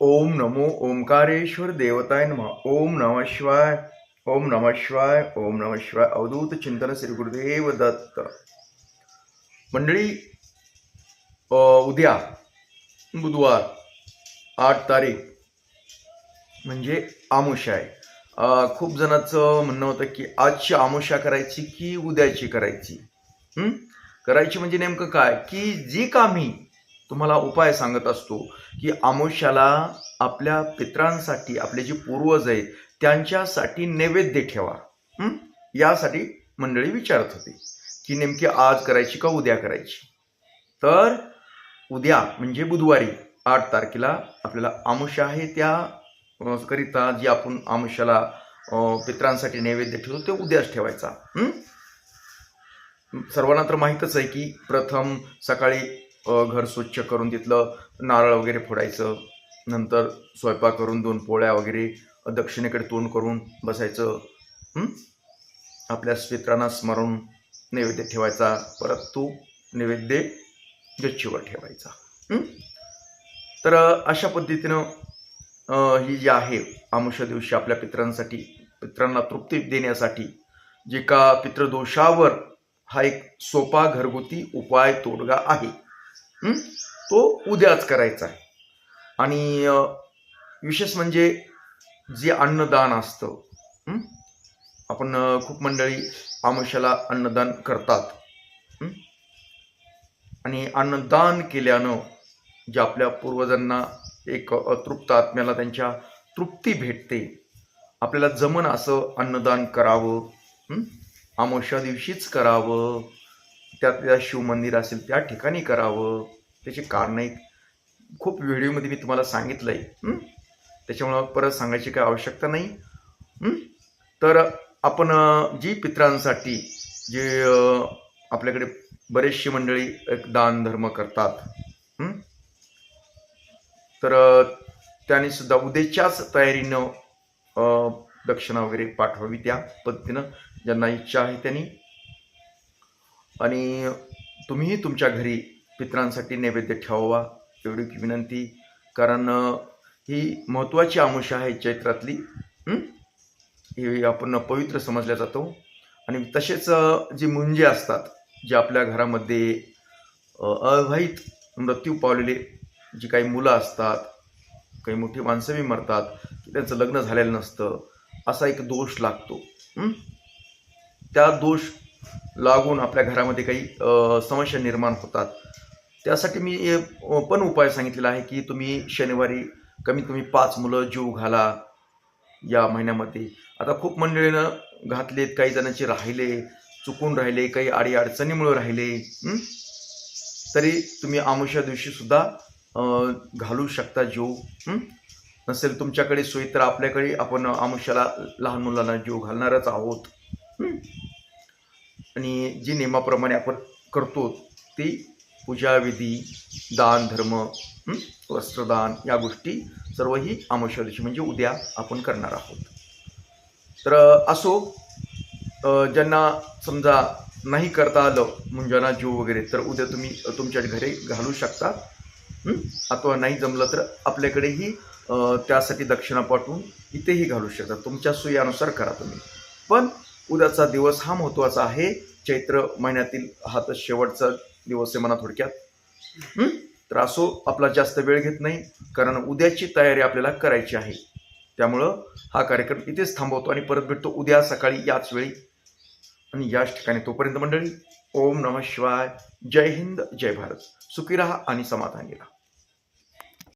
ओम नमो ओंकारेश्वर देवताय नम। ओम नम शिवाय। ओम नम शिवाय। ओम नम शिवाय। अवधूत चिंतन श्री गुरुदेव दत्त। मंडळी उद्या बुधवार आठ तारीख म्हणजे आमुषा आहे. खूप जणांचं म्हणणं होतं की आजची आमुषा करायची की उद्याची करायची? करायची म्हणजे नेमकं काय? की जी कामी तुम्हाला उपाय सांगत असतो की आमुष्याला आपल्या पित्रांसाठी आपले जे पूर्वज आहेत त्यांच्यासाठी नैवेद्य ठेवा. यासाठी मंडळी विचारत होती की नेमकी आज करायची का उद्या करायची? तर उद्या म्हणजे बुधवारी आठ तारखेला आपल्याला आमुष्य आहे. त्या करिता जे आपण आमुष्याला पित्रांसाठी नैवेद्य ठेवतो ते उद्याच ठेवायचा. सर्वांना तर माहीतच आहे की प्रथम सकाळी घर स्वच्छ करून तिथलं नारळ वगैरे फोडायचं नंतर स्वयंपाक करून दोन पोळ्या वगैरे दक्षिणेकडे तोंड करून बसायचं आपल्या स्वित्रांना स्मरून नैवेद्य ठेवायचा परत तो नैवेद्य गच्चीवर ठेवायचा तर अशा पद्धतीनं ही जी आहे आमुष्य दिवशी आपल्या पित्रांसाठी पित्रांना तृप्ती देण्यासाठी जे का पितृदोषावर हा एक सोपा घरगुती उपाय तोडगा आहे. तो उद्याच करायचा आहे. आणि विशेष म्हणजे जे अन्नदान असतं आपण खूप मंडळी आमुष्याला अन्नदान करतात आणि अन्नदान केल्यानं जे आपल्या पूर्वजांना एक अतृप्त आत्म्याला त्यांच्या तृप्ती भेटते आपल्याला जमन असं अन्नदान करावं आमोशा दिवशीच करावं त्यातल्या शिवमंदिर असेल त्या ठिकाणी करावं. त्याचे कारणं आहेत खूप व्हिडिओमध्ये मी तुम्हाला सांगितलं आहे त्याच्यामुळं परत सांगायची काही आवश्यकता नाही. तर आपण जी पित्रांसाठी जे आपल्याकडे बरेचशी मंडळी एक दान धर्म करतात. तर अ, त्यांनी सुद्धा उद्याच्याच तयारीनं दक्षिणा वगैरे पाठवावी त्या पद्धतीनं. ज्यांना इच्छा आहे त्यांनी आणि तुम्हीही तुमच्या घरी पित्रांसाठी नैवेद्य ठेवावा एवढी विनंती. कारण ही महत्त्वाची आमुष आहे चैत्रातली ही? आपण पवित्र समजल्या जातो. आणि तसेच जी मुंजे असतात जे आपल्या घरामध्ये अवाहित अविवाहित मृत्यू पावलेले जी काही मुलं असतात काही मोठी माणसं बी मरतात की त्यांचं लग्न झालेलं नसतं असा एक दोष लागतो त्या दोष लागून आपल्या घरामध्ये काही समस्या निर्माण होतात. त्यासाठी मी पण उपाय सांगितलेला आहे की तुम्ही शनिवारी कमीत कमी पाच मुलं जीव घाला या महिन्यामध्ये. आता खूप मंडळीनं घातलेत काही जणांचे राहिले चुकून राहिले काही आडी अडचणीमुळे राहिले तरी तुम्ही आमुष्या दिवशी सुद्धा घालू शकता जीव नसेल तुमच्याकडे सोयी तर आपल्याकडे आपण आमुष्याला लहान मुलांना जीव घालणारच आहोत. आणि जी नियमाप्रमाणे आपण करतो ती पूजाविधी दान धर्म वस्त्रदान या गोष्टी सर्व ही आमुष्या दिवशी म्हणजे उद्या आपण करणार आहोत. तर असो ज्यांना समजा नाही करता आलं मुंजाना जीव वगैरे तर उद्या तुम्ही तुमच्या घरी घालू शकता. अथवा नाही जमलं तर आपल्याकडेही त्यासाठी दक्षिणा पाठवून इथेही घालू शकता. तुमच्या सोयीनुसार करा तुम्ही. पण उद्याचा दिवस हा महत्त्वाचा आहे. चैत्र महिन्यातील हा तर शेवटचा दिवस आहे म्हणा थोडक्यात. तर असो आपला जास्त वेळ घेत नाही कारण उद्याची तयारी आपल्याला करायची आहे. त्यामुळं हा कार्यक्रम इथेच थांबवतो आणि परत भेटतो उद्या सकाळी याच वेळी. आणि याच ठिकाणी तोपर्यंत मंडळी ओम नम शिवाय. जय हिंद जय भारत. सुखी राहा आणि समाधानी राहा.